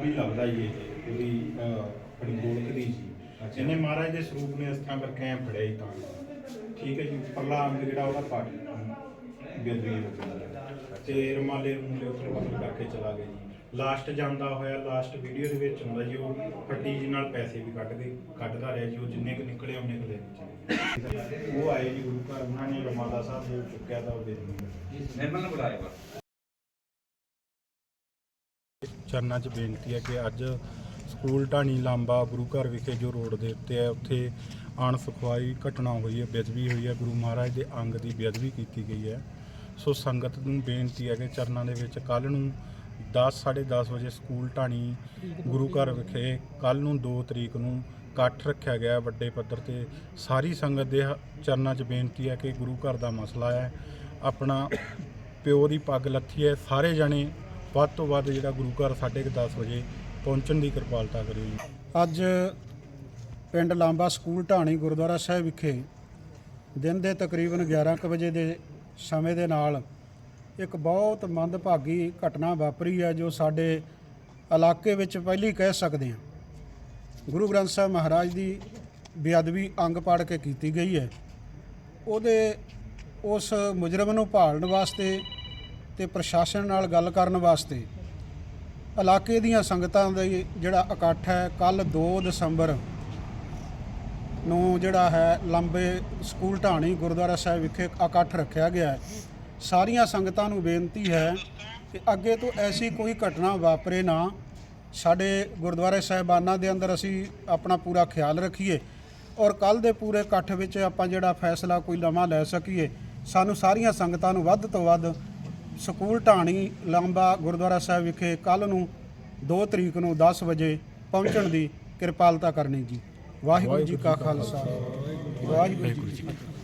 ਚਾਬੀ ਲੱਭਦਾ ਜੀ ਇਹ ਉਹਦੀ ਆਪਣੀ ਗੋਲਕ ਦੀ ਜੀ ਇਹਨੇ ਮਹਾਰਾਜ ਦੇ ਸਰੂਪ ਨੇ ਇਸ ਤਰ੍ਹਾਂ ਕਰਕੇ ਐਂ ਫੜਿਆ ਜੀ ਤਾਂ। ਠੀਕ ਹੈ ਜੀ ਉੱਪਰਲਾ ਅੰਗ ਜਿਹੜਾ ਉਹਦਾ ਪਾਟ ਹੋ ਗਿਆ। ਤੇ ਰਮਾਲੇ ਰਮੂਲੇ ਉੱਪਰ ਬਦਲ ਕਰਕੇ ਚਲਾ ਗਿਆ ਜੀ। ਲਾਸਟ ਜਾਂਦਾ ਹੋਇਆ ਲਾਸਟ ਵੀਡੀਓ ਦੇ ਵਿੱਚ ਹੁੰਦਾ ਜੀ ਉਹ ਫੱਟੀ ਜੀ ਨਾਲ ਪੈਸੇ ਵੀ ਕੱਢ ਕੇ ਕੱਢਦਾ ਰਿਹਾ ਜੀ ਉਹ ਜਿੰਨੇ ਕੁ ਨਿਕਲੇ ਉਹਨੇ ਕੁ ਲੈ ਉਹ ਆਏ ਜੀ ਗੁਰੂ ਘਰ ਉਹਨਾਂ ਨੇ ਰਮਾਲਾ ਸਾਹਿਬ ਦੇ ਚੁੱਕਿਆ ਤਾਂ ਉਹ ਦੇ ਦਿੱਤਾ। ਨਿਰਮਲ ਨੂੰ ਬੁਲਾਇਆ। ਵਾ ਚਰਨਾਂ 'ਚ ਬੇਨਤੀ ਹੈ ਕਿ ਅੱਜ ਸਕੂਲ ਢਾਣੀ ਲਾਂਬਾ ਗੁਰੂ ਘਰ ਵਿਖੇ ਜੋ ਰੋਡ ਦੇ ਉੱਤੇ ਹੈ, ਉੱਥੇ ਅਣਸੁਖਵਾਈ ਘਟਨਾ ਹੋਈ ਹੈ, ਬੇਅਦਬੀ ਹੋਈ ਹੈ। ਗੁਰੂ ਮਹਾਰਾਜ ਦੇ ਅੰਗ ਦੀ ਬੇਅਦਬੀ ਕੀਤੀ ਗਈ ਹੈ। ਸੋ ਸੰਗਤ ਨੂੰ ਬੇਨਤੀ ਹੈ ਕਿ ਚਰਨਾਂ ਦੇ ਵਿੱਚ ਕੱਲ ਨੂੰ 10 10:30 ਵਜੇ ਸਕੂਲ ਢਾਣੀ ਗੁਰੂ ਘਰ ਵਿਖੇ ਕੱਲ ਨੂੰ 2 ਤਰੀਕ ਨੂੰ ਇਕੱਠ ਰੱਖਿਆ ਗਿਆ ਵੱਡੇ ਪੱਧਰ ਤੇ। ਸਾਰੀ ਸੰਗਤ ਦੇ ਹ- ਚਰਨਾਂ 'ਚ ਬੇਨਤੀ ਹੈ ਕਿ ਗੁਰੂ ਘਰ ਦਾ ਮਸਲਾ ਹੈ। ਆਪਣਾ ਪਿਓ ਦੀ ਪੱਗ ਲੱਥੀ ਹੈ, ਸਾਰੇ ਜਣੇ ਵੱਧ ਤੋਂ ਵੱਧ ਜਿਹੜਾ ਗੁਰੂ ਘਰ 10:30 ਵਜੇ ਪਹੁੰਚਣ ਦੀ ਕਿਰਪਾਲਤਾ ਕਰਿਓ ਜੀ। ਅੱਜ ਪਿੰਡ ਲਾਂਬਾ ਸਕੂਲ ਢਾਣੀ ਗੁਰਦੁਆਰਾ ਸਾਹਿਬ ਵਿਖੇ ਦਿਨ ਦੇ ਤਕਰੀਬਨ 11 ਕੁ ਵਜੇ ਦੇ ਸਮੇਂ ਦੇ ਨਾਲ ਇੱਕ ਬਹੁਤ ਮੰਦਭਾਗੀ ਘਟਨਾ ਵਾਪਰੀ ਹੈ ਜੋ ਸਾਡੇ ਇਲਾਕੇ ਵਿੱਚ ਪਹਿਲੀ ਕਹਿ ਸਕਦੇ ਹਾਂ। ਗੁਰੂ ਗ੍ਰੰਥ ਸਾਹਿਬ ਮਹਾਰਾਜ ਦੀ ਬੇਅਦਬੀ ਅੰਗ ਪਾੜ ਕੇ ਕੀਤੀ ਗਈ ਹੈ। ਉਹਦੇ ਉਸ ਮੁਜਰਮ ਨੂੰ ਭਾਲਣ ਵਾਸਤੇ ਤੇ ਪ੍ਰਸ਼ਾਸਨ ਨਾਲ ਗੱਲ ਕਰਨ ਵਾਸਤੇ ਇਲਾਕੇ ਦੀਆਂ ਸੰਗਤਾਂ ਦਾ ਜਿਹੜਾ ਇਕੱਠ ਹੈ ਕੱਲ 2 ਦਸੰਬਰ ਨੂੰ ਜਿਹੜਾ ਹੈ, ਲੰਬੇ ਸਕੂਲ ਢਾਣੀ ਗੁਰਦੁਆਰਾ ਸਾਹਿਬ ਵਿਖੇ ਇਕੱਠ ਰੱਖਿਆ ਗਿਆ ਹੈ। ਸਾਰੀਆਂ ਸੰਗਤਾਂ ਨੂੰ ਬੇਨਤੀ ਹੈ ਕਿ ਅੱਗੇ ਤੋਂ ਐਸੀ ਕੋਈ ਘਟਨਾ ਵਾਪਰੇ ਨਾ। ਸਾਡੇ ਗੁਰਦੁਆਰੇ ਸਾਹਿਬਾਨਾਂ ਦੇ ਅੰਦਰ ਅਸੀਂ ਆਪਣਾ ਪੂਰਾ ਖਿਆਲ ਰੱਖੀਏ ਔਰ ਕੱਲ ਦੇ ਪੂਰੇ ਇਕੱਠ ਵਿੱਚ ਆਪਾਂ ਜਿਹੜਾ ਫੈਸਲਾ ਕੋਈ ਲਵਾਂ ਲੈ ਸਕੀਏ, ਸਾਨੂੰ ਸਾਰੀਆਂ ਸੰਗਤਾਂ ਨੂੰ ਵੱਧ ਤੋਂ ਵੱਧ ਸਕੂਲ ਢਾਣੀ ਲਾਂਬਾ ਗੁਰਦੁਆਰਾ ਸਾਹਿਬ ਵਿਖੇ ਕੱਲ ਨੂੰ 2 ਤਰੀਕ ਨੂੰ 10 ਵਜੇ ਪਹੁੰਚਣ ਦੀ ਕਿਰਪਾਲਤਾ ਕਰਨੀ ਜੀ। ਵਾਹਿਗੁਰੂ ਜੀ ਕਾ ਖਾਲਸਾ। ਵਾਹਿਗੁਰੂ ਜੀ ਕੀ ਫਤਿਹ।